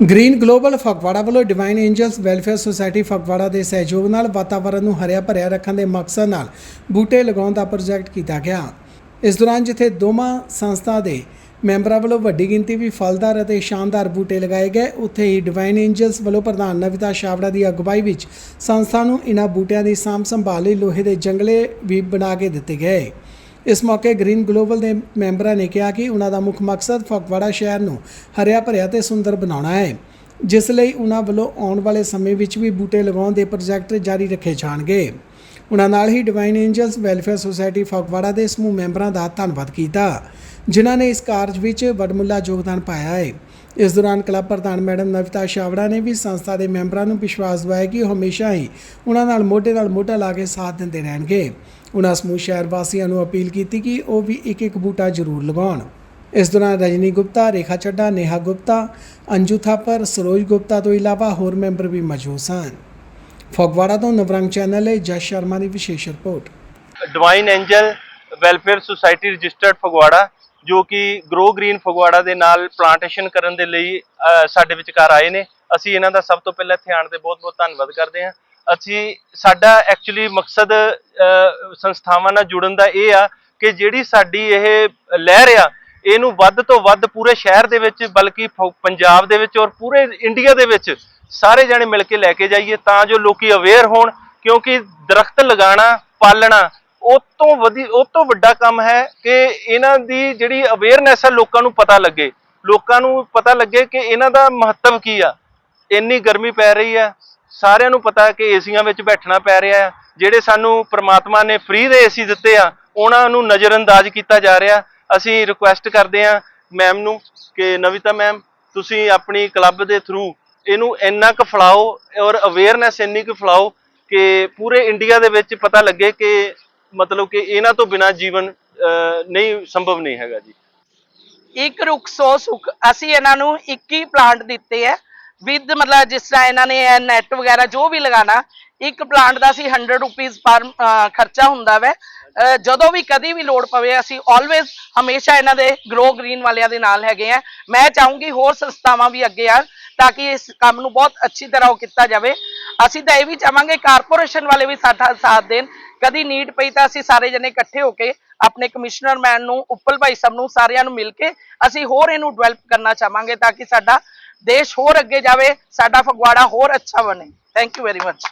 Green global, Phagwara ਵੱਲੋਂ Divine Angels Welfare Society Phagwara ਦੇ ਸਹਿਯੋਗ ਨਾਲ ਵਾਤਾਵਰਣ ਨੂੰ ਹਰਿਆ ਭਰਿਆ ਰੱਖਣ ਦੇ ਮਕਸਦ ਨਾਲ ਬੂਟੇ ਲਗਾਉਣ ਦਾ ਪ੍ਰੋਜੈਕਟ ਕੀਤਾ ਗਿਆ। ਇਸ ਦੌਰਾਨ ਜਿੱਥੇ ਦੋਵਾਂ ਸੰਸਥਾ ਦੇ ਮੈਂਬਰਾਂ ਵੱਲੋਂ ਵੱਡੀ ਗਿਣਤੀ ਵੀ ਫਲਦਾਰ ਅਤੇ ਸ਼ਾਨਦਾਰ ਬੂਟੇ ਲਗਾਏ ਗਏ, ਉੱਥੇ ਹੀ ਡਿਵਾਈਨ ਐਂਜਲਸ ਵੱਲੋਂ ਪ੍ਰਧਾਨ ਨਵਿਤਾ ਛਾਵੜਾ ਦੀ ਅਗਵਾਈ ਵਿੱਚ ਸੰਸਥਾ ਨੂੰ ਇਨ੍ਹਾਂ ਬੂਟਿਆਂ ਦੀ ਸਾਂਭ ਸੰਭਾਲ ਲਈ ਲੋਹੇ ਦੇ ਜੰਗਲੇ ਵੀ ਬਣਾ ਕੇ ਦਿੱਤੇ ਗਏ। ਇਸ ਮੌਕੇ ਗ੍ਰੀਨ ਗਲੋਬਲ ਦੇ ਮੈਂਬਰਾਂ ਨੇ ਕਿਹਾ ਕਿ ਉਹਨਾਂ ਦਾ ਮੁੱਖ ਮਕਸਦ ਫਗਵਾੜਾ ਸ਼ਹਿਰ ਨੂੰ ਹਰਿਆ ਭਰਿਆ ਤੇ ਸੁੰਦਰ ਬਣਾਉਣਾ ਹੈ, ਜਿਸ ਲਈ ਉਹਨਾਂ ਵੱਲੋਂ ਆਉਣ ਵਾਲੇ ਸਮੇਂ ਵਿੱਚ ਵੀ ਬੂਟੇ ਲਗਾਉਣ ਦੇ ਪ੍ਰੋਜੈਕਟ ਜਾਰੀ ਰੱਖੇ ਜਾਣਗੇ। ਉਹਨਾਂ ਨਾਲ ਹੀ divine angels welfare society Phagwara ਦੇ ਸਮੂਹ ਮੈਂਬਰਾਂ ਦਾ ਧੰਨਵਾਦ ਕੀਤਾ, ਜਿਨ੍ਹਾਂ ਨੇ ਇਸ ਕਾਰਜ ਵਿੱਚ ਵੱਡਮੁੱਲਾ ਯੋਗਦਾਨ ਪਾਇਆ ਹੈ। ਇਸ ਦੌਰਾਨ ਕਲੱਬ ਪ੍ਰਧਾਨ ਮੈਡਮ ਨਵਿਤਾ ਛਾਵੜਾ ਨੇ ਵੀ ਸੰਸਥਾ ਦੇ ਮੈਂਬਰਾਂ ਨੂੰ ਵਿਸ਼ਵਾਸ ਦਿਵਾਇਆ ਕਿ ਉਹ ਹਮੇਸ਼ਾ ਹੀ ਉਹਨਾਂ ਨਾਲ ਮੋਢੇ ਨਾਲ ਮੋਢਾ ਲਾ ਕੇ ਸਾਥ ਦਿੰਦੇ ਰਹਿਣਗੇ। ਉਹਨਾਂ ਸਮੂਹ ਸ਼ਹਿਰ ਵਾਸੀਆਂ ਨੂੰ ਅਪੀਲ ਕੀਤੀ ਕਿ ਉਹ ਵੀ ਇੱਕ ਇੱਕ ਬੂਟਾ ਜ਼ਰੂਰ ਲਗਾਉਣ। ਇਸ ਦੌਰਾਨ ਰਜਨੀ ਗੁਪਤਾ, ਰੇਖਾ ਚੱਡਾ ਨੇਹਾ ਗੁਪਤਾ, ਅੰਜੂ ਥਾਪਰ, ਸਰੋਜ ਗੁਪਤਾ ਤੋਂ ਇਲਾਵਾ ਹੋਰ ਮੈਂਬਰ ਵੀ ਮੌਜੂਦ ਸਨ। ਫਗਵਾੜਾ ਤੋਂ ਨਵਰੰਗ ਚੈਨਲ ਲਈ ਜਸ ਸ਼ਰਮਾ ਦੀ ਵਿਸ਼ੇਸ਼ report. Divine angel welfare society registered Phagwara ਜੋ ਕਿ ਗਰੋ ਗ੍ਰੀਨ ਫਗਵਾੜਾ ਦੇ ਨਾਲ ਪਲਾਂਟੇਸ਼ਨ ਕਰਨ ਦੇ ਲਈ ਸਾਡੇ ਵਿਚਕਾਰ ਆਏ ਨੇ। ਅਸੀਂ ਇਹਨਾਂ ਦਾ ਸਭ ਤੋਂ ਪਹਿਲਾਂ ਇੱਥੇ ਆਉਣ ਤੇ ਬਹੁਤ-ਬਹੁਤ ਧੰਨਵਾਦ ਕਰਦੇ ਹਾਂ। ਅਸੀਂ, ਸਾਡਾ ਐਕਚੁਅਲੀ ਮਕਸਦ ਸੰਸਥਾਵਾਂ ਨਾਲ ਜੁੜਨ ਦਾ ਇਹ ਆ ਕਿ ਜਿਹੜੀ ਸਾਡੀ ਇਹ ਲਹਿਰ ਆ, ਇਹਨੂੰ ਵੱਧ ਤੋਂ ਵੱਧ ਪੂਰੇ ਸ਼ਹਿਰ ਦੇ ਵਿੱਚ, ਬਲਕਿ ਫ- ਪੰਜਾਬ ਦੇ ਵਿੱਚ ਔਰ ਪੂਰੇ ਇੰਡੀਆ ਦੇ ਵਿੱਚ ਸਾਰੇ ਜਣੇ ਮਿਲ ਕੇ ਲੈ ਕੇ ਜਾਈਏ ਤਾਂ ਜੋ ਲੋਕੀ ਅਵੇਅਰ ਹੋਣ, ਕਿਉਂਕਿ ਦਰਖਤ ਲਗਾਉਣਾ, ਪਾਲਣਾ ਉਹ ਤੋਂ ਵਧੀ ਉਹ ਤੋਂ ਵੱਡਾ ਕੰਮ ਹੈ ਕਿ ਇਹਨਾਂ ਦੀ ਜਿਹੜੀ ਅਵੇਅਰਨੈਸ ਹੈ ਲੋਕਾਂ ਨੂੰ ਪਤਾ ਲੱਗੇ। ਲੋਕਾਂ ਨੂੰ ਪਤਾ ਲੱਗੇ ਕਿ ਇਹਨਾਂ ਦਾ ਮਹੱਤਵ ਕੀ ਆ। ਇੰਨੀ ਗਰਮੀ ਪੈ ਰਹੀ ਆ ਸਾਰਿਆਂ ਨੂੰ ਪਤਾ ਕਿ ਏਸੀਆਂ ਵਿੱਚ ਬੈਠਣਾ ਪੈ ਰਿਹਾ ਆ ਜਿਹੜੇ ਸਾਨੂੰ ਪ੍ਰਮਾਤਮਾ ਨੇ ਫ੍ਰੀ ਦੇ ਏਸੀ ਦਿੱਤੇ ਆ, ਉਹਨਾਂ ਨੂੰ ਨਜ਼ਰਅੰਦਾਜ਼ ਕੀਤਾ ਜਾ ਰਿਹਾ। ਅਸੀਂ ਰਿਕੁਐਸਟ ਕਰਦੇ ਆ ਮੈਮ ਨੂੰ ਕਿ ਨਵਿਤਾ ਮੈਮ ਤੁਸੀਂ ਆਪਣੀ ਕਲੱਬ ਦੇ ਥਰੂ ਇਹਨੂੰ ਇੰਨਾ ਕੁ ਫਲਾਓ ਔਰ ਅਵੇਅਰਨੈਸ ਇੰਨੀ ਕੁ ਫਲਾਓ ਕਿ ਪੂਰੇ ਇੰਡੀਆ ਦੇ ਵਿੱਚ ਪਤਾ ਲੱਗੇ ਕਿ ਮਤਲਬ ਕਿ ਇਹਨਾਂ ਤੋਂ ਬਿਨਾ ਜੀਵਨ ਨਹੀਂ, ਸੰਭਵ ਨਹੀਂ ਹੈਗਾ ਜੀ। ਇੱਕ ਰੁੱਖ 100 ਸੁੱਖ ਅਸੀਂ ਇਹਨਾਂ ਨੂੰ 21 ਪਲਾਂਟ ਦਿੱਤੇ ਹੈ। ਵਿਦ ਮਤਲਬ ਜਿਸ ਤਰ੍ਹਾਂ ਇਹਨਾਂ ਨੇ ਨੈਟ ਵਗੈਰਾ ਜੋ ਵੀ ਲਗਾਣਾ ਇੱਕ ਪਲਾਂਟ ਦਾ ਸੀ 100 ਰੁਪੀਸ ਪਰ ਖਰਚਾ ਹੁੰਦਾ ਵੈ। ਜਦੋਂ ਵੀ ਕਦੀ ਵੀ ਲੋੜ ਪਵੇ, ਅਸੀਂ ਆਲਵੇਜ਼ ਹਮੇਸ਼ਾ ਇਹਨਾਂ ਦੇ ਗਰੋ ਗ੍ਰੀਨ ਵਾਲਿਆਂ ਦੇ ਨਾਲ ਹੈਗੇ ਆ ਮੈਂ ਚਾਹੂੰਗੀ ਹੋਰ ਸੰਸਥਾਵਾਂ ਵੀ ਅੱਗੇ ਆਣ, ਤਾਂ ਕਿ ਇਸ ਕੰਮ ਨੂੰ ਬਹੁਤ ਅੱਛੀ ਤਰ੍ਹਾਂ ਉਹ ਕੀਤਾ ਜਾਵੇ। ਅਸੀਂ ਤਾਂ ਇਹ ਵੀ ਚਾਹਾਂਗੇ ਕਾਰਪੋਰੇਸ਼ਨ ਵਾਲੇ ਵੀ ਸਾਡਾ ਸਾਥ ਦੇਣ। ਕਦੀ ਨੀਟ ਪਈ ਤਾਂ ਅਸੀਂ ਸਾਰੇ ਜਣੇ ਇਕੱਠੇ ਹੋ ਕੇ ਆਪਣੇ ਕਮਿਸ਼ਨਰ ਮੈਨ ਨੂੰ, ਉੱਪਲ ਭਾਈ ਸਭ ਨੂੰ ਸਾਰਿਆਂ ਨੂੰ ਮਿਲ ਕੇ ਅਸੀਂ ਹੋਰ ਇਹਨੂੰ ਡਿਵੈਲਪ ਕਰਨਾ ਚਾਹਾਂਗੇ ਤਾਂ ਕਿ ਸਾਡਾ ਦੇਸ਼ ਹੋਰ ਅੱਗੇ ਜਾਵੇ, ਸਾਡਾ ਫਗਵਾੜਾ ਹੋਰ ਅੱਛਾ ਬਣੇ। Thank you very much